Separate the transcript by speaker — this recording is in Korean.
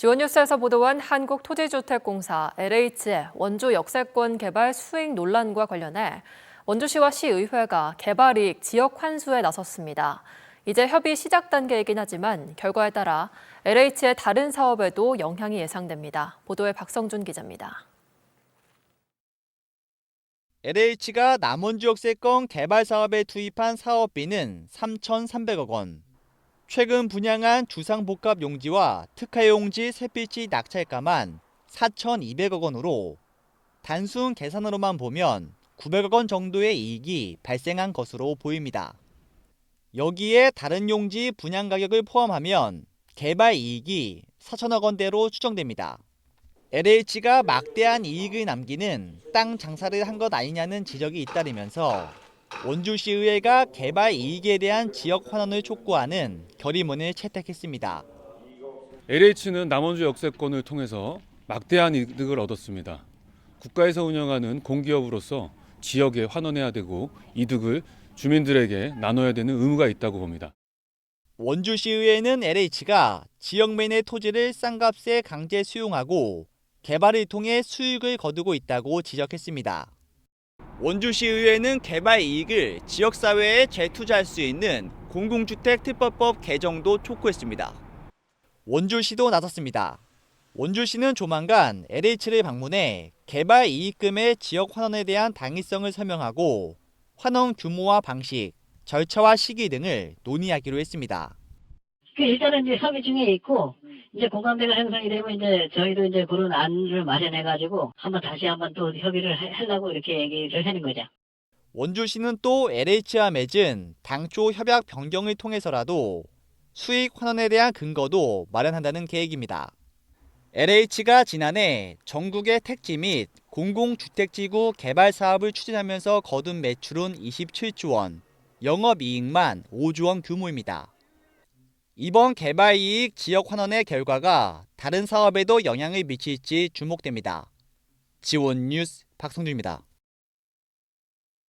Speaker 1: 지원뉴스에서 보도한 한국토지주택공사 LH의 원주 역세권 개발 수익 논란과 관련해 원주시와 시의회가 개발 이익 지역 환수에 나섰습니다. 이제 협의 시작 단계이긴 하지만 결과에 따라 LH의 다른 사업에도 영향이 예상됩니다. 보도에 박성준 기자입니다.
Speaker 2: LH가 남원주 역세권 개발 사업에 투입한 사업비는 3,300억 원. 최근 분양한 주상복합 용지와 특화 용지 셋빛이 낙찰가만 4,200억 원으로 단순 계산으로만 보면 900억 원 정도의 이익이 발생한 것으로 보입니다. 여기에 다른 용지 분양 가격을 포함하면 개발 이익이 4천억 원대로 추정됩니다. LH가 막대한 이익을 남기는 땅 장사를 한 것 아니냐는 지적이 잇따르면서 원주시의회가 개발 이익에 대한 지역 환원을 촉구하는 결의문을 채택했습니다.
Speaker 3: LH는 남원주 역세권을 통해서 막대한 이득을 얻었습니다. 국가에서 운영하는 공기업으로서 지역에 환원해야 되고 이득을 주민들에게 나눠야 되는 의무가 있다고 봅니다.
Speaker 2: 원주시의회는 LH가 지역면의 토지를 싼 값에 강제 수용하고 개발을 통해 수익을 거두고 있다고 지적했습니다. 원주시의회는 개발 이익을 지역사회에 재투자할 수 있는 공공주택 특별법 개정도 촉구했습니다. 원주시도 나섰습니다. 원주시는 조만간 LH를 방문해 개발 이익금의 지역 환원에 대한 당위성을 설명하고 환원 규모와 방식, 절차와 시기 등을 논의하기로 했습니다.
Speaker 4: 그 일단은 이제 협의 중에 있고 이제 공감대가 형성이 되면 이제 저희도 이제 그런 안을 마련해 가지고 한번 다시 한번 또 협의를 하- 하려고 이렇게 얘기를 하는 거죠.
Speaker 2: 원주 시는 또 LH와 맺은 당초 협약 변경을 통해서라도 수익 환원에 대한 근거도 마련한다는 계획입니다. LH가 지난해 전국의 택지 및 공공주택지구 개발 사업을 추진하면서 거둔 매출은 27조 원, 영업이익만 5조 원 규모입니다. 이번 개발 이익 지역 환원의 결과가 다른 사업에도 영향을 미칠지 주목됩니다. 지원 뉴스 박성주입니다.